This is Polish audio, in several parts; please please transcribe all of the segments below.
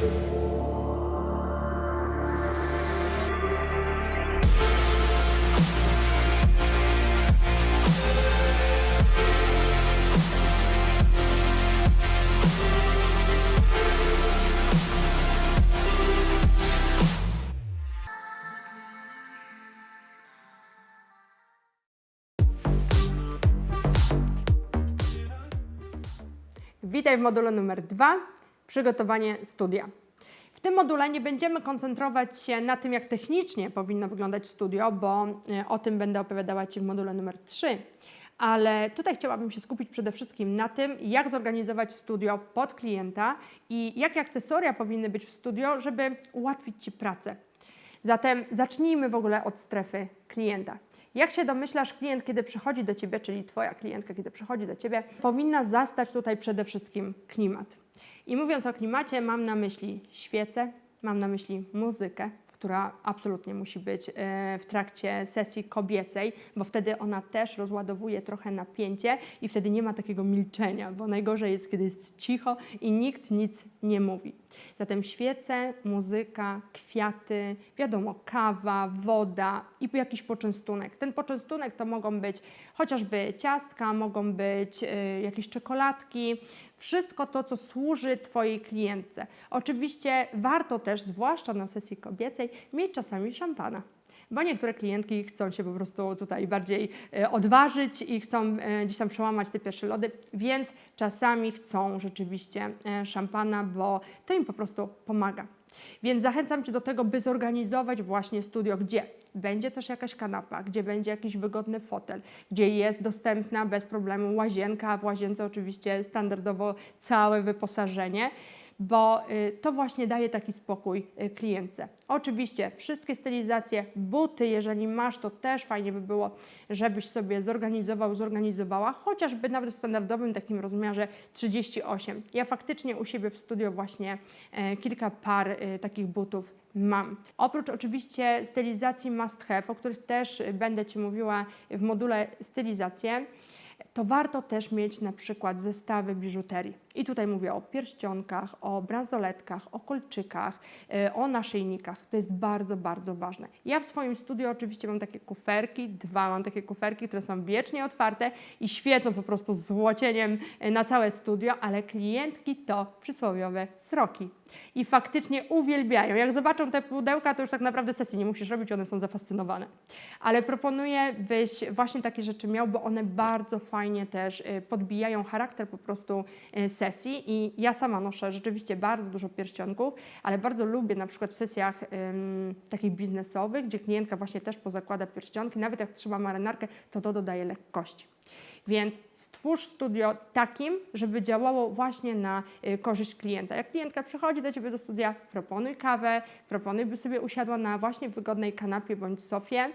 Witaj w module numer dwa, przygotowanie studia. W tym module nie będziemy koncentrować się na tym, jak technicznie powinno wyglądać studio, bo e, o tym będę opowiadała Ci w module numer 3. Ale tutaj chciałabym się skupić przede wszystkim na tym, jak zorganizować studio pod klienta i jakie akcesoria powinny być w studio, żeby ułatwić Ci pracę. Zatem zacznijmy w ogóle od strefy klienta. Jak się domyślasz, klient, kiedy przychodzi do Ciebie, czyli Twoja klientka, kiedy przychodzi do Ciebie, powinna zastać tutaj przede wszystkim klimat. I mówiąc o klimacie, mam na myśli świece, mam na myśli muzykę, która absolutnie musi być e, w trakcie sesji kobiecej, bo wtedy ona też rozładowuje trochę napięcie i wtedy nie ma takiego milczenia, bo najgorzej jest, kiedy jest cicho i nikt nic nie mówi. Zatem świece, muzyka, kwiaty, wiadomo, kawa, woda i jakiś poczęstunek. Ten poczęstunek to mogą być chociażby ciastka, mogą być y, jakieś czekoladki, wszystko to, co służy Twojej klientce. Oczywiście warto też, zwłaszcza na sesji kobiecej, mieć czasami szampana bo niektóre klientki chcą się po prostu tutaj bardziej e, odważyć i chcą e, gdzieś tam przełamać te pierwsze lody, więc czasami chcą rzeczywiście szampana, bo to im po prostu pomaga. Więc zachęcam Cię do tego, by zorganizować właśnie studio, gdzie będzie też jakaś kanapa, gdzie będzie jakiś wygodny fotel, gdzie jest dostępna bez problemu łazienka, w łazience oczywiście standardowo całe wyposażenie bo y, to właśnie daje taki spokój y, klientce. Oczywiście wszystkie stylizacje, buty, jeżeli masz, to też fajnie by było, żebyś sobie zorganizował, zorganizowała, chociażby nawet w standardowym takim rozmiarze 38. Ja faktycznie u siebie w studio właśnie e, kilka par e, takich butów mam. Oprócz oczywiście stylizacji must have, o których też będę Ci mówiła w module stylizację, to warto też mieć na przykład zestawy biżuterii. I tutaj mówię o pierścionkach, o bransoletkach, o kolczykach, yy, o naszyjnikach. To jest bardzo, bardzo ważne. Ja w swoim studiu oczywiście mam takie kuferki, dwa mam takie kuferki, które są wiecznie otwarte i świecą po prostu złocieniem yy, na całe studio, ale klientki to przysłowiowe sroki. I faktycznie uwielbiają. Jak zobaczą te pudełka, to już tak naprawdę sesji nie musisz robić, one są zafascynowane. Ale proponuję, byś właśnie takie rzeczy miał, bo one bardzo fajnie też y, podbijają charakter po prostu sesji i ja sama noszę rzeczywiście bardzo dużo pierścionków, ale bardzo lubię na przykład w sesjach ym, takich biznesowych, gdzie klientka właśnie też pozakłada pierścionki, nawet jak trzyma marynarkę, to to dodaje lekkości. Więc stwórz studio takim, żeby działało właśnie na y, korzyść klienta. Jak klientka przychodzi do Ciebie do studia, proponuj kawę, proponuj, by sobie usiadła na właśnie wygodnej kanapie bądź sofie.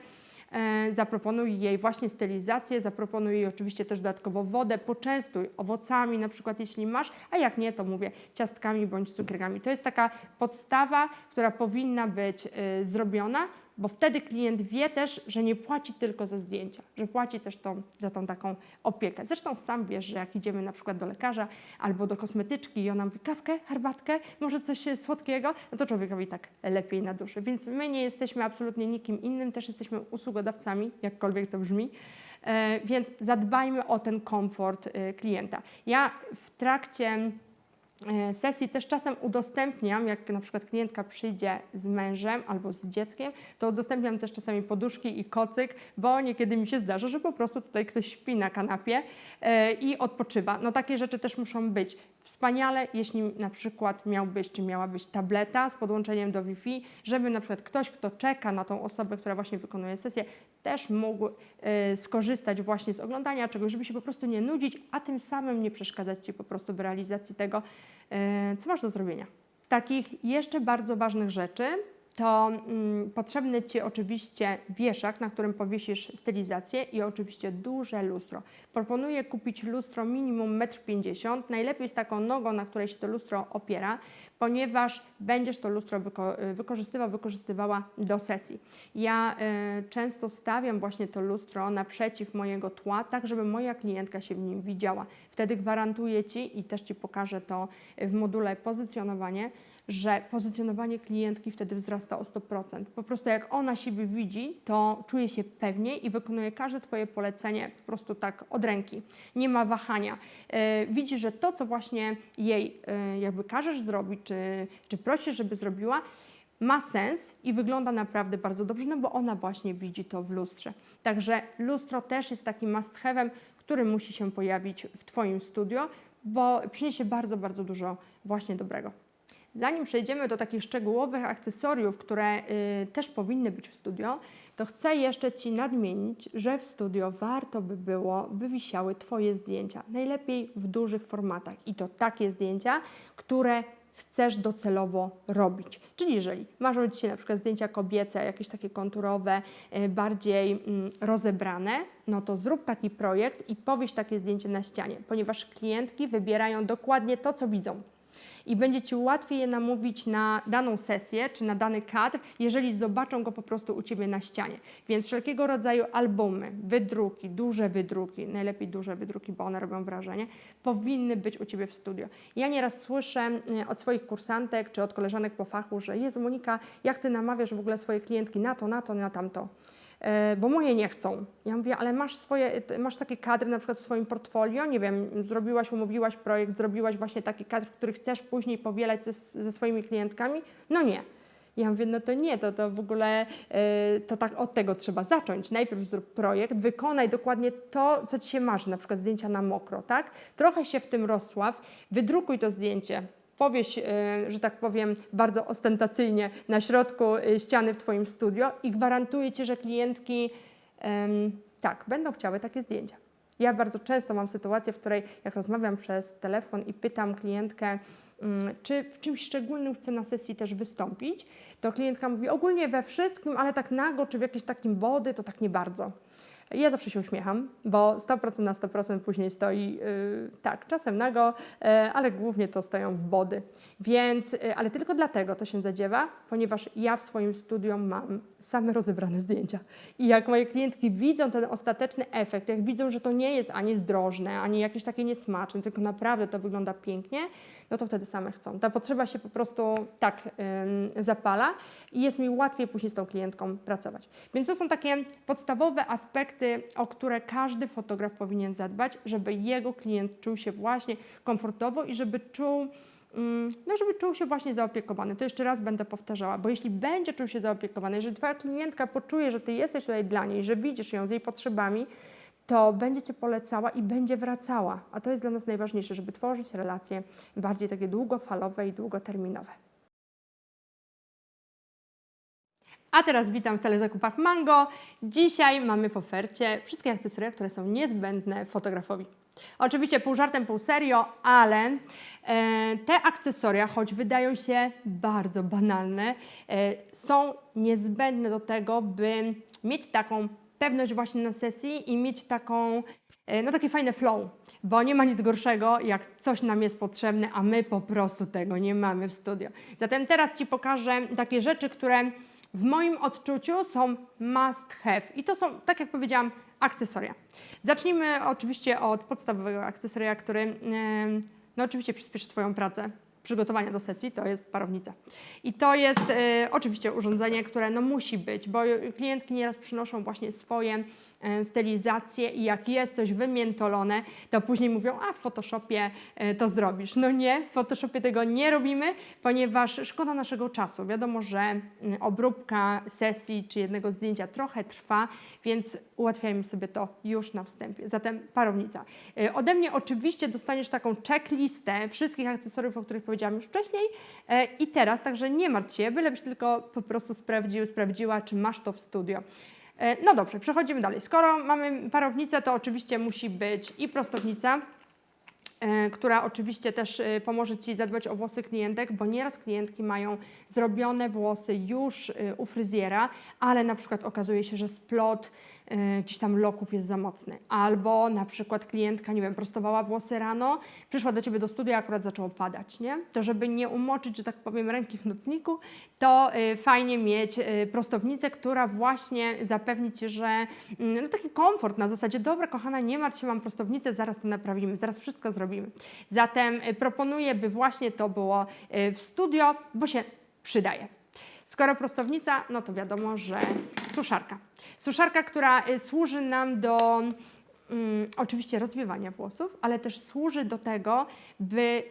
E, Zaproponuj jej właśnie stylizację, zaproponuj jej oczywiście też dodatkowo wodę, poczęstuj owocami na przykład jeśli masz, a jak nie, to mówię ciastkami bądź cukierkami. To jest taka podstawa, która powinna być y, zrobiona, bo wtedy klient wie też, że nie płaci tylko za zdjęcia, że płaci też tą, za tą taką opiekę. Zresztą sam wiesz, że jak idziemy na przykład do lekarza albo do kosmetyczki i ona mówi kawkę, herbatkę, może coś słodkiego, no to człowiekowi tak lepiej na duszy. Więc my nie jesteśmy absolutnie nikim innym, też jesteśmy usługodawcami, jakkolwiek to brzmi. E, Więc zadbajmy o ten komfort e, klienta. Ja w trakcie sesji też czasem udostępniam, jak na przykład klientka przyjdzie z mężem albo z dzieckiem, to udostępniam też czasami poduszki i kocyk, bo niekiedy mi się zdarza, że po prostu tutaj ktoś śpi na kanapie e, i odpoczywa. No takie rzeczy też muszą być. Wspaniale, jeśli na przykład miałbyś czy miałabyś tableta z podłączeniem do Wi-Fi, żeby na przykład ktoś, kto czeka na tą osobę, która właśnie wykonuje sesję, też mógł e, skorzystać właśnie z oglądania czegoś, żeby się po prostu nie nudzić, a tym samym nie przeszkadzać Ci po prostu w realizacji tego, e, co masz do zrobienia. Z takich jeszcze bardzo ważnych rzeczy to mm, potrzebny Ci oczywiście wieszak, na którym powiesisz stylizację i oczywiście duże lustro. Proponuję kupić lustro minimum 1,50 m, najlepiej z taką nogą, na której się to lustro opiera, ponieważ będziesz to lustro wyko wykorzystywał, wykorzystywała do sesji. Ja y, często stawiam właśnie to lustro naprzeciw mojego tła, tak żeby moja klientka się w nim widziała. Wtedy gwarantuję Ci i też Ci pokażę to w module pozycjonowanie, że pozycjonowanie klientki wtedy wzrasta o 100%. Po prostu jak ona siebie widzi, to czuje się pewniej i wykonuje każde Twoje polecenie po prostu tak od ręki. Nie ma wahania. E, widzi, że to, co właśnie jej e, jakby każesz zrobić, czy, czy prosisz, żeby zrobiła, ma sens i wygląda naprawdę bardzo dobrze, no bo ona właśnie widzi to w lustrze. Także lustro też jest takim must have'em, który musi się pojawić w Twoim studio, bo przyniesie bardzo, bardzo dużo właśnie dobrego. Zanim przejdziemy do takich szczegółowych akcesoriów, które y, też powinny być w studio, to chcę jeszcze Ci nadmienić, że w studio warto by było, by wisiały Twoje zdjęcia. Najlepiej w dużych formatach i to takie zdjęcia, które chcesz docelowo robić. Czyli jeżeli masz robić się na przykład zdjęcia kobiece, jakieś takie konturowe, y, bardziej mm, rozebrane, no to zrób taki projekt i powieś takie zdjęcie na ścianie, ponieważ klientki wybierają dokładnie to, co widzą i będzie Ci łatwiej je namówić na daną sesję czy na dany kadr, jeżeli zobaczą go po prostu u Ciebie na ścianie. Więc wszelkiego rodzaju albumy, wydruki, duże wydruki, najlepiej duże wydruki, bo one robią wrażenie, powinny być u Ciebie w studio. Ja nieraz słyszę e, od swoich kursantek czy od koleżanek po fachu, że Jezu Monika, jak Ty namawiasz w ogóle swoje klientki na to, na to, na tamto bo moje nie chcą. Ja mówię, ale masz swoje, masz takie kadry na przykład w swoim portfolio, nie wiem, zrobiłaś, umówiłaś projekt, zrobiłaś właśnie taki kadr, który chcesz później powielać ze, ze swoimi klientkami? No nie. Ja mówię, no to nie, to, to w ogóle e, to tak od tego trzeba zacząć. Najpierw zrób projekt, wykonaj dokładnie to, co Ci się marzy, na przykład zdjęcia na mokro, tak? Trochę się w tym rozsław, wydrukuj to zdjęcie, powieś, e, że tak powiem, bardzo ostentacyjnie na środku e, ściany w Twoim studio i gwarantuję Ci, że klientki tak, będą chciały takie zdjęcia. Ja bardzo często mam sytuację, w której jak rozmawiam przez telefon i pytam klientkę, mm, czy w czymś szczególnym chce na sesji też wystąpić, to klientka mówi ogólnie we wszystkim, ale tak nago, czy w jakimś takim body, to tak nie bardzo. Ja zawsze się uśmiecham, bo 100% na 100% później stoi, yy, tak, czasem nago, yy, ale głównie to stoją w body. Więc, yy, ale tylko dlatego to się zadziewa, ponieważ ja w swoim studium mam same rozebrane zdjęcia. I jak moje klientki widzą ten ostateczny efekt, jak widzą, że to nie jest ani zdrożne, ani jakieś takie niesmaczne, tylko naprawdę to wygląda pięknie, no to wtedy same chcą. Ta potrzeba się po prostu tak ym, zapala i jest mi łatwiej później z tą klientką pracować. Więc to są takie podstawowe aspekty, o które każdy fotograf powinien zadbać, żeby jego klient czuł się właśnie komfortowo i żeby czuł, ym, no żeby czuł się właśnie zaopiekowany. To jeszcze raz będę powtarzała, bo jeśli będzie czuł się zaopiekowany, jeżeli Twoja klientka poczuje, że Ty jesteś tutaj dla niej, że widzisz ją z jej potrzebami, to będzie Cię polecała i będzie wracała. A to jest dla nas najważniejsze, żeby tworzyć relacje bardziej takie długofalowe i długoterminowe. A teraz witam w telezakupach Mango. Dzisiaj mamy w ofercie wszystkie akcesoria, które są niezbędne fotografowi. Oczywiście pół żartem, pół serio, ale e, te akcesoria, choć wydają się bardzo banalne, e, są niezbędne do tego, by mieć taką pewność właśnie na sesji i mieć taką, e, no takie fajne flow, bo nie ma nic gorszego, jak coś nam jest potrzebne, a my po prostu tego nie mamy w studio. Zatem teraz Ci pokażę takie rzeczy, które w moim odczuciu są must have i to są, tak jak powiedziałam, akcesoria. Zacznijmy oczywiście od podstawowego akcesoria, który no oczywiście przyspieszy Twoją pracę przygotowania do sesji, to jest parownica. I to jest e, oczywiście urządzenie, które no musi być, bo klientki nieraz przynoszą właśnie swoje e, stylizacje i jak jest coś wymiętolone, to później mówią, a w Photoshopie e, to zrobisz. No nie, w Photoshopie tego nie robimy, ponieważ szkoda naszego czasu. Wiadomo, że obróbka sesji czy jednego zdjęcia trochę trwa, więc ułatwiajmy sobie to już na wstępie. Zatem parownica. E, Ode mnie oczywiście dostaniesz taką checklistę wszystkich akcesoriów, o których powiedziałam już wcześniej i teraz, także nie martw się, bylebyś tylko po prostu sprawdził, sprawdziła, czy masz to w studio. E, No dobrze, przechodzimy dalej. Skoro mamy parownicę, to oczywiście musi być i prostownica, e, która oczywiście też e, pomoże Ci zadbać o włosy klientek, bo nieraz klientki mają zrobione włosy już u fryzjera, ale na przykład okazuje się, że splot gdzieś tam loków jest za mocny. Albo na przykład klientka, nie wiem, prostowała włosy rano, przyszła do Ciebie do studia, akurat zaczęło padać, nie? To żeby nie umoczyć, że tak powiem, ręki w nocniku, to y, fajnie mieć y, prostownicę, która właśnie zapewni Ci, że mm, no taki komfort na zasadzie, dobra kochana, nie martw się, mam prostownicę, zaraz to naprawimy, zaraz wszystko zrobimy. Zatem y, proponuję, by właśnie to było y, w studio, bo się przydaje. Skoro prostownica, no to wiadomo, że suszarka. Suszarka, która y, służy nam do mm, oczywiście rozwiewania włosów, ale też służy do tego, by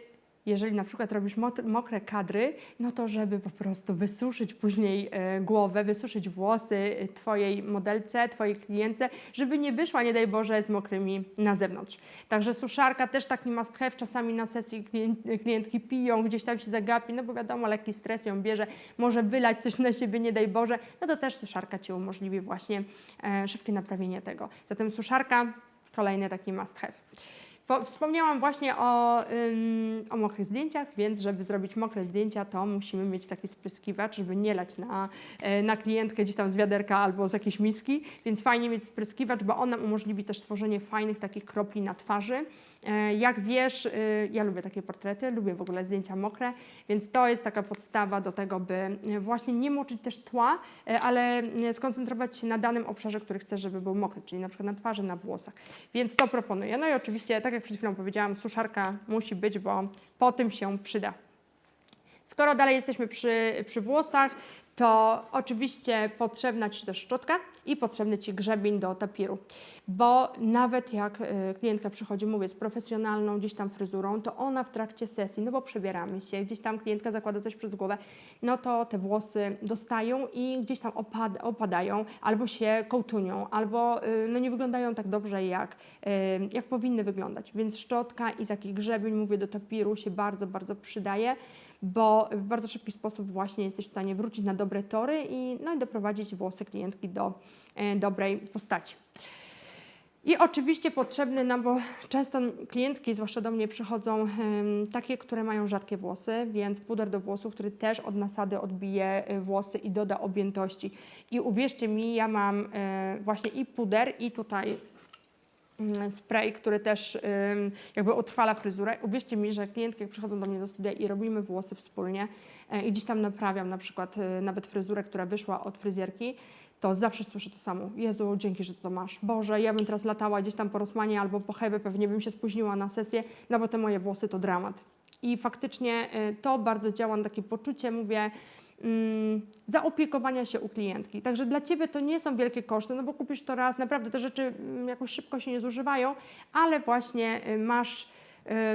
jeżeli na przykład robisz mokre kadry, no to żeby po prostu wysuszyć później e, głowę, wysuszyć włosy e, Twojej modelce, Twojej klientce, żeby nie wyszła, nie daj Boże, z mokrymi na zewnątrz. Także suszarka też taki must have, czasami na sesji klien- klientki piją, gdzieś tam się zagapi, no bo wiadomo, lekki stres ją bierze, może wylać coś na siebie, nie daj Boże, no to też suszarka Ci umożliwi właśnie e, szybkie naprawienie tego. Zatem suszarka, kolejny taki must have. Po, wspomniałam właśnie o, ym, o mokrych zdjęciach, więc żeby zrobić mokre zdjęcia, to musimy mieć taki spryskiwacz, żeby nie lać na, e, na klientkę gdzieś tam z wiaderka albo z jakiejś miski, więc fajnie mieć spryskiwacz, bo on nam umożliwi też tworzenie fajnych takich kropli na twarzy. E, Jak wiesz, y, ja lubię takie portrety, lubię w ogóle zdjęcia mokre, więc to jest taka podstawa do tego, by e, właśnie nie moczyć też tła, e, ale skoncentrować się na danym obszarze, który chcesz, żeby był mokry, czyli na przykład na twarzy, na włosach. Więc to proponuję. No i oczywiście, tak jak przed chwilą powiedziałam, suszarka musi być, bo po tym się przyda. Skoro dalej jesteśmy przy, przy włosach, to oczywiście potrzebna Ci też szczotka i potrzebny Ci grzebień do tapiru. Bo nawet jak y, klientka przychodzi, mówię, z profesjonalną gdzieś tam fryzurą, to ona w trakcie sesji, no bo przebieramy się, gdzieś tam klientka zakłada coś przez głowę, no to te włosy dostają i gdzieś tam opad opadają, albo się kołtunią, albo y, no nie wyglądają tak dobrze, jak, y, jak powinny wyglądać. Więc szczotka i taki grzebień, mówię, do tapiru się bardzo, bardzo przydaje bo w bardzo szybki sposób właśnie jesteś w stanie wrócić na dobre tory i, no i doprowadzić włosy klientki do e, dobrej postaci. I oczywiście potrzebny nam, bo często klientki, zwłaszcza do mnie, przychodzą takie, które mają rzadkie włosy, więc puder do włosów, który też od nasady odbije e, włosy i doda objętości. I uwierzcie mi, ja mam e, właśnie i puder, i tutaj spray, który też jakby utrwala fryzurę. Uwierzcie mi, że klientki jak przychodzą do mnie do studia i robimy włosy wspólnie e, i gdzieś tam naprawiam na przykład e, nawet fryzurę, która wyszła od fryzjerki, to zawsze słyszę to samo. Jezu, dzięki, że to masz. Boże, ja bym teraz latała gdzieś tam po Rosmanie albo po Hebe, pewnie bym się spóźniła na sesję, no bo te moje włosy to dramat. I faktycznie e, to bardzo działa na takie poczucie, mówię, mm, zaopiekowania się u klientki. Także dla Ciebie to nie są wielkie koszty, no bo kupisz to raz, naprawdę te rzeczy mm, jakoś szybko się nie zużywają, ale właśnie y, masz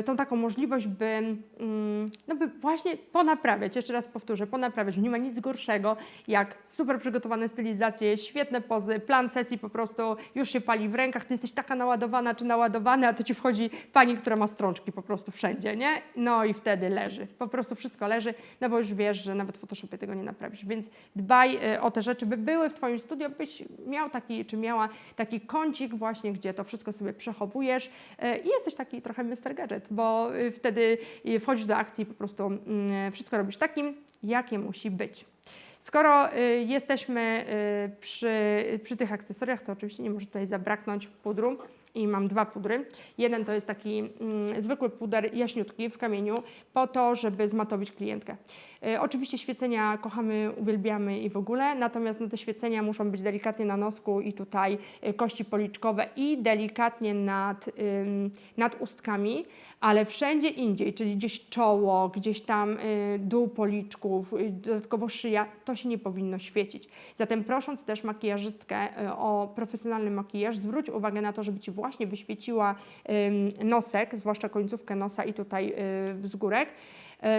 tą taką możliwość, by, mm, no by właśnie ponaprawiać, jeszcze raz powtórzę, ponaprawiać. Nie ma nic gorszego, jak super przygotowane stylizacje, świetne pozy, plan sesji po prostu już się pali w rękach, Ty jesteś taka naładowana czy naładowany, a to Ci wchodzi pani, która ma strączki po prostu wszędzie, nie? No i wtedy leży, po prostu wszystko leży, no bo już wiesz, że nawet w Photoshopie tego nie naprawisz, więc dbaj y, o te rzeczy, by były w Twoim studio, byś miał taki, czy miała taki kącik właśnie, gdzie to wszystko sobie przechowujesz y, i jesteś taki trochę Mr. Gadget, bo y, wtedy y, wchodzisz do akcji i po prostu mm, wszystko robisz takim, jakie musi być. Skoro y, jesteśmy przy, przy tych akcesoriach, to oczywiście nie może tutaj zabraknąć pudru. I mam dwa pudry. Jeden to jest taki mm, zwykły puder jaśniutki w kamieniu, po to, żeby zmatowić klientkę. Y, oczywiście świecenia kochamy, uwielbiamy i w ogóle, natomiast no, te świecenia muszą być delikatnie na nosku i tutaj y, kości policzkowe i delikatnie nad, nad ustkami, ale wszędzie indziej, czyli gdzieś czoło, gdzieś tam y, dół policzków, y, dodatkowo szyja, to się nie powinno świecić. Zatem prosząc też makijażystkę o profesjonalny makijaż, zwróć uwagę na to, żeby Ci właśnie wyświeciła nosek, zwłaszcza końcówkę nosa i tutaj y, wzgórek.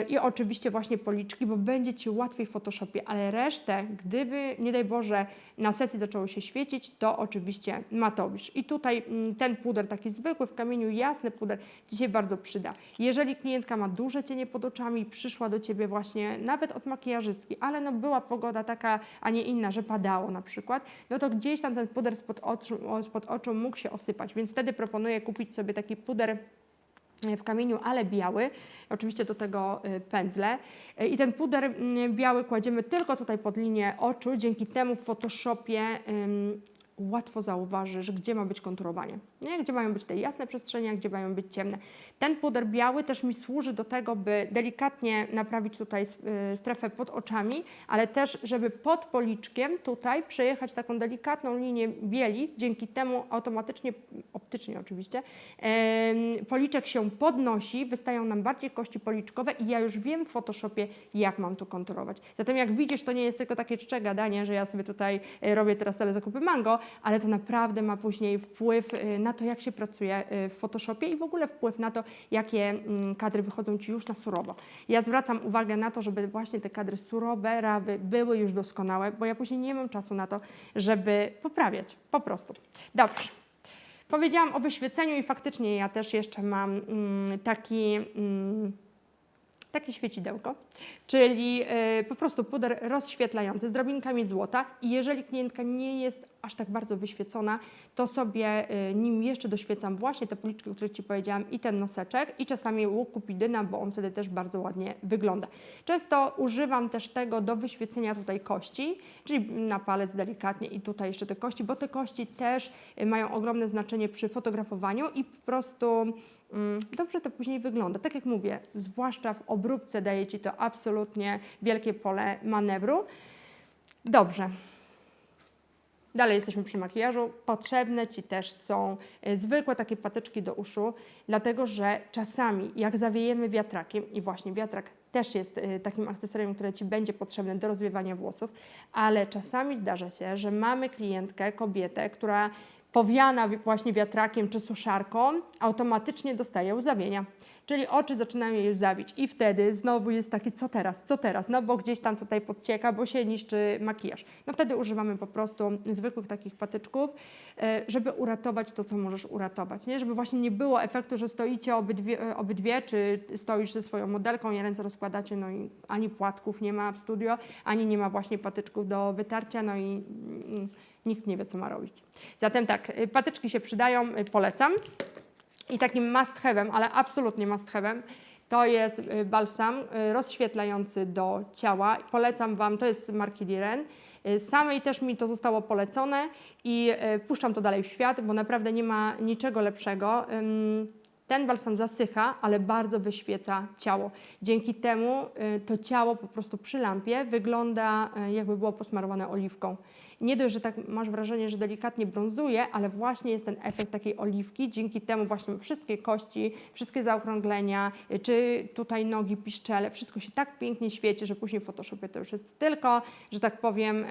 I oczywiście właśnie policzki, bo będzie Ci łatwiej w Photoshopie, ale resztę, gdyby, nie daj Boże, na sesji zaczęło się świecić, to oczywiście matowisz. I tutaj mm, ten puder, taki zwykły w kamieniu, jasny puder, się bardzo przyda. Jeżeli klientka ma duże cienie pod oczami, przyszła do Ciebie właśnie nawet od makijażystki, ale no była pogoda taka, a nie inna, że padało na przykład, no to gdzieś tam ten puder spod oczu, spod oczu mógł się osypać, więc wtedy proponuję kupić sobie taki puder w kamieniu, ale biały. Oczywiście do tego y, pędzle. Y, I ten puder biały kładziemy tylko tutaj pod linię oczu. Dzięki temu w Photoshopie łatwo zauważysz, gdzie ma być konturowanie. Nie? Gdzie mają być te jasne przestrzenie, gdzie mają być ciemne. Ten puder biały też mi służy do tego, by delikatnie naprawić tutaj y, strefę pod oczami, ale też, żeby pod policzkiem tutaj przejechać taką delikatną linię bieli. Dzięki temu automatycznie, optycznie oczywiście, policzek się podnosi, wystają nam bardziej kości policzkowe i ja już wiem w Photoshopie, jak mam tu konturować. Zatem jak widzisz, to nie jest tylko takie czcze gadanie, że ja sobie tutaj e, robię teraz tyle zakupy mango, ale to naprawdę ma później wpływ e, na to, jak się pracuje e, w Photoshopie i w ogóle wpływ na to, jakie mm, kadry wychodzą Ci już na surowo. Ja zwracam uwagę na to, żeby właśnie te kadry surowe, rawy były już doskonałe, bo ja później nie mam czasu na to, żeby poprawiać. Po prostu. Dobrze. Powiedziałam o wyświeceniu i faktycznie ja też jeszcze mam mm, taki, mm, takie świecidełko, czyli y, po prostu puder rozświetlający z drobinkami złota i jeżeli klientka nie jest aż tak bardzo wyświecona, to sobie y, nim jeszcze doświecam właśnie te policzki, o których Ci powiedziałam i ten noseczek i czasami łuk kupidyna, bo on wtedy też bardzo ładnie wygląda. Często używam też tego do wyświecenia tutaj kości, czyli na palec delikatnie i tutaj jeszcze te kości, bo te kości też y, mają ogromne znaczenie przy fotografowaniu i po prostu mm, dobrze to później wygląda. Tak jak mówię, zwłaszcza w obróbce daje Ci to absolutnie wielkie pole manewru. Dobrze. Dalej jesteśmy przy makijażu. Potrzebne Ci też są e, zwykłe takie patyczki do uszu, dlatego że czasami jak zawiejemy wiatrakiem, i właśnie wiatrak też jest e, takim akcesorium, które Ci będzie potrzebne do rozwiewania włosów, ale czasami zdarza się, że mamy klientkę, kobietę, która powiana wi- właśnie wiatrakiem czy suszarką, automatycznie dostaje łzawienia. Czyli oczy zaczynają jej łzawić i wtedy znowu jest takie, co teraz, co teraz, no bo gdzieś tam tutaj podcieka, bo się niszczy makijaż. No wtedy używamy po prostu zwykłych takich patyczków, e, żeby uratować to, co możesz uratować, nie? Żeby właśnie nie było efektu, że stoicie obydwie, e, obydwie czy stoisz ze swoją modelką i ręce rozkładacie, no i ani płatków nie ma w studio, ani nie ma właśnie patyczków do wytarcia, no i mm, nikt nie wie, co ma robić. Zatem tak, y, patyczki się przydają, y, polecam. I takim must have'em, ale absolutnie must have'em, to jest y, balsam rozświetlający do ciała. Polecam Wam, to jest marki Liren. Y, Samej też mi to zostało polecone i puszczam to dalej w świat, bo naprawdę nie ma niczego lepszego. Ten balsam zasycha, ale bardzo wyświeca ciało. Dzięki temu to ciało po prostu przy lampie wygląda jakby było posmarowane oliwką. Nie dość, że tak masz wrażenie, że delikatnie brązuje, ale właśnie jest ten efekt takiej oliwki. Dzięki temu właśnie wszystkie kości, wszystkie zaokrąglenia, y, czy tutaj nogi, piszczele, wszystko się tak pięknie świeci, że później w Photoshopie to już jest tylko, że tak powiem,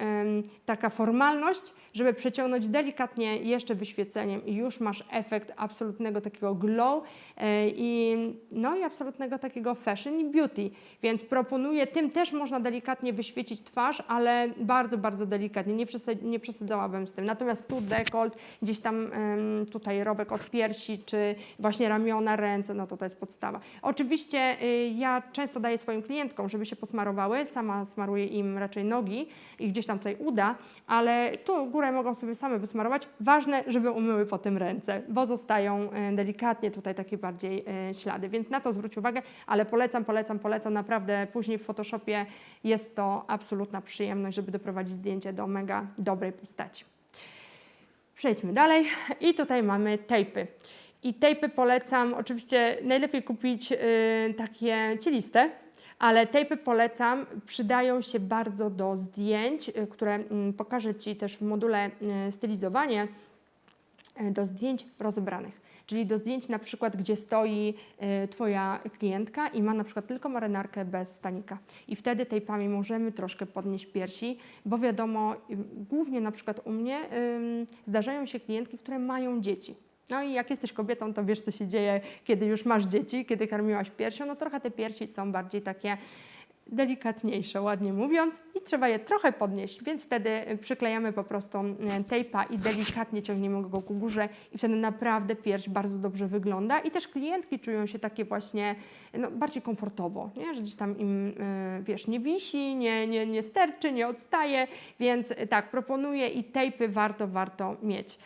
taka formalność, żeby przeciągnąć delikatnie jeszcze wyświeceniem i już masz efekt absolutnego takiego glow y, i, no i absolutnego takiego fashion i beauty. Więc proponuję, tym też można delikatnie wyświecić twarz, ale bardzo, bardzo delikatnie, nie, przesad, nie przesadzałabym z tym. Natomiast tu dekolt, gdzieś tam tutaj robek od piersi, czy właśnie ramiona, ręce, no to to jest podstawa. Oczywiście y, ja często daję swoim klientkom, żeby się posmarowały, sama smaruję im raczej nogi i gdzieś tam tutaj uda, ale tu górę mogą sobie same wysmarować. Ważne, żeby umyły potem ręce, bo zostają delikatnie tutaj takie bardziej y, ślady, więc na to zwróć uwagę, ale polecam, polecam, polecam, naprawdę później w Photoshopie jest to absolutna przyjemność, żeby doprowadzić zdjęcie do mega dobrej postaci. Przejdźmy dalej i tutaj mamy tejpy. I tejpy polecam, oczywiście najlepiej kupić y, takie cieliste, ale tejpy polecam, przydają się bardzo do zdjęć, y, które mm, pokażę Ci też w module y, stylizowanie, y, do zdjęć rozebranych. Czyli do zdjęć na przykład, gdzie stoi y, Twoja klientka i ma na przykład tylko marynarkę bez stanika. I wtedy tejpami możemy troszkę podnieść piersi, bo wiadomo, y, głównie na przykład u mnie zdarzają się klientki, które mają dzieci. No i jak jesteś kobietą, to wiesz, co się dzieje, kiedy już masz dzieci, kiedy karmiłaś piersią, no trochę te piersi są bardziej takie delikatniejsze, ładnie mówiąc, i trzeba je trochę podnieść, więc wtedy y, przyklejamy po prostu y, tejpa i delikatnie ciągniemy go ku górze i wtedy naprawdę pierś bardzo dobrze wygląda i też klientki czują się takie właśnie no, bardziej komfortowo, nie? że gdzieś tam im, y, wiesz, nie wisi, nie, nie, nie sterczy, nie odstaje, więc tak, proponuję i tejpy warto, warto mieć.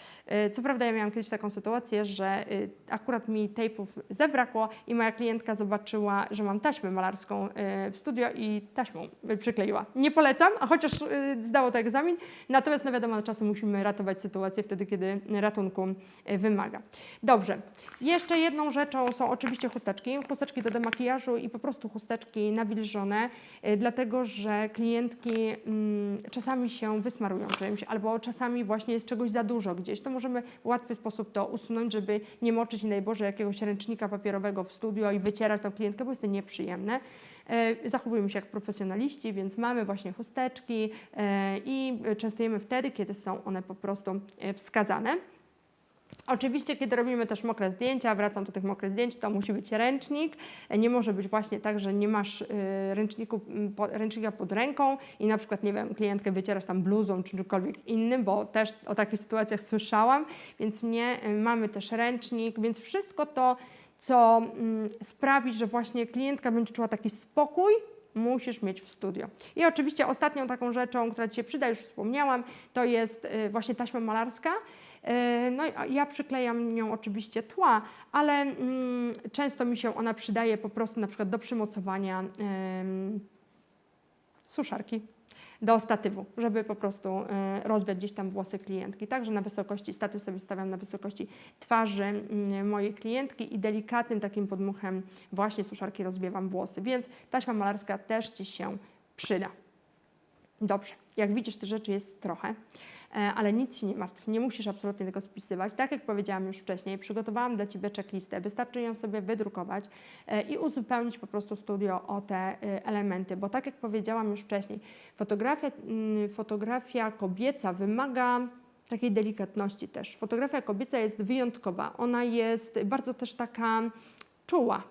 Co prawda ja miałam kiedyś taką sytuację, że akurat mi tejpów zabrakło i moja klientka zobaczyła, że mam taśmę malarską w studio i taśmą przykleiła. Nie polecam, a chociaż y, zdało to egzamin, natomiast no wiadomo, czasem musimy ratować sytuację wtedy, kiedy ratunku y, wymaga. Dobrze, jeszcze jedną rzeczą są oczywiście chusteczki, chusteczki do demakijażu i po prostu chusteczki nawilżone, y, dlatego że klientki mm, czasami się wysmarują czymś, albo czasami właśnie jest czegoś za dużo gdzieś, to możemy w łatwy sposób to usunąć, żeby nie moczyć, nie Boże, jakiegoś ręcznika papierowego w studio i wycierać tą klientkę, bo jest to nieprzyjemne. E, Zachowujemy się jak profesjonaliści, więc mamy właśnie chusteczki e, i częstujemy wtedy, kiedy są one po prostu e, wskazane. Oczywiście, kiedy robimy też mokre zdjęcia, wracam do tych mokrych zdjęć, to musi być ręcznik. Nie może być właśnie tak, że nie masz ręczniku, ręcznika pod ręką i na przykład, nie wiem, klientkę wycierasz tam bluzą czy czymkolwiek innym, bo też o takich sytuacjach słyszałam, więc nie, mamy też ręcznik, więc wszystko to, co mm, sprawi, że właśnie klientka będzie czuła taki spokój, musisz mieć w studio. I oczywiście ostatnią taką rzeczą, która Ci się przyda, już wspomniałam, to jest y, właśnie taśma malarska. Y, No ja przyklejam nią oczywiście tła, ale mm, często mi się ona przydaje po prostu na przykład do przymocowania ym, suszarki do statywu, żeby po prostu y, rozwiać gdzieś tam włosy klientki. Także na wysokości, statyw sobie stawiam na wysokości twarzy y, mojej klientki i delikatnym takim podmuchem właśnie suszarki rozwiewam włosy, więc taśma malarska też Ci się przyda. Dobrze, jak widzisz, tych rzeczy jest trochę, e, ale nic się nie martw, nie musisz absolutnie tego spisywać. Tak jak powiedziałam już wcześniej, przygotowałam dla Ciebie checklistę, wystarczy ją sobie wydrukować e, i uzupełnić po prostu studio o te e, elementy, bo tak jak powiedziałam już wcześniej, fotografia, mm, fotografia kobieca wymaga takiej delikatności też. Fotografia kobieca jest wyjątkowa, ona jest bardzo też taka czuła,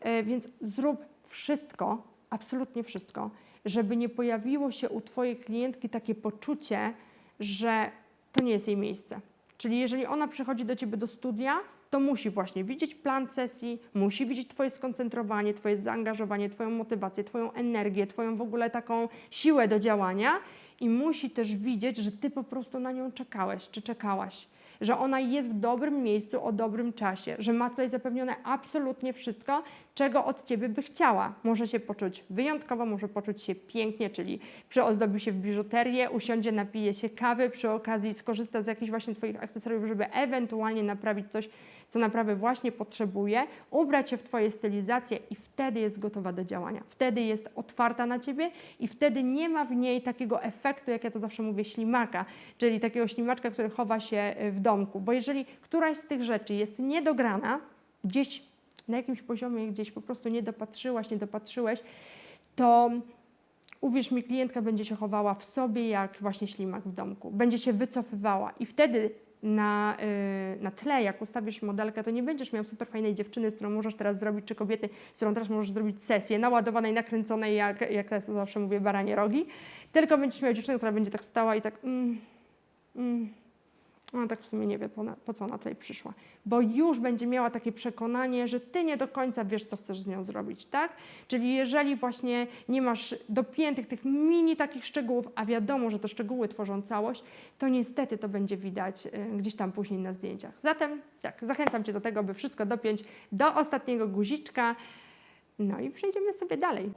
E, więc zrób wszystko, absolutnie wszystko, żeby nie pojawiło się u Twojej klientki takie poczucie, że to nie jest jej miejsce. Czyli jeżeli ona przychodzi do Ciebie do studia, to musi właśnie widzieć plan sesji, musi widzieć Twoje skoncentrowanie, Twoje zaangażowanie, Twoją motywację, Twoją energię, Twoją w ogóle taką siłę do działania i musi też widzieć, że Ty po prostu na nią czekałeś czy czekałaś że ona jest w dobrym miejscu o dobrym czasie, że ma tutaj zapewnione absolutnie wszystko, czego od Ciebie by chciała. Może się poczuć wyjątkowo, może poczuć się pięknie, czyli przyozdobi się w biżuterię, usiądzie, napije się kawy, przy okazji skorzysta z jakichś właśnie Twoich akcesoriów, żeby ewentualnie naprawić coś, co naprawdę właśnie potrzebuje, ubrać się w Twoje stylizacje i wtedy jest gotowa do działania. Wtedy jest otwarta na Ciebie i wtedy nie ma w niej takiego efektu, jak ja to zawsze mówię, ślimaka, czyli takiego ślimaczka, który chowa się y, w domku. Bo jeżeli któraś z tych rzeczy jest niedograna, gdzieś na jakimś poziomie gdzieś po prostu nie dopatrzyłaś, nie dopatrzyłeś, to uwierz mi, klientka będzie się chowała w sobie jak właśnie ślimak w domku. Będzie się wycofywała i wtedy na, y, na tle, jak ustawisz modelkę, to nie będziesz miał super fajnej dziewczyny, z którą możesz teraz zrobić, czy kobiety, z którą teraz możesz zrobić sesję, naładowanej, nakręconej, jak, jak ja zawsze mówię, baranie rogi, tylko będziesz miał dziewczynę, która będzie tak stała i tak mm, mm, ona tak w sumie nie wie, po, na, po co ona tutaj przyszła, bo już będzie miała takie przekonanie, że ty nie do końca wiesz, co chcesz z nią zrobić, tak? Czyli jeżeli właśnie nie masz dopiętych tych mini takich szczegółów, a wiadomo, że te szczegóły tworzą całość, to niestety to będzie widać y, gdzieś tam później na zdjęciach. Zatem tak, zachęcam Cię do tego, by wszystko dopiąć do ostatniego guziczka, no i przejdziemy sobie dalej.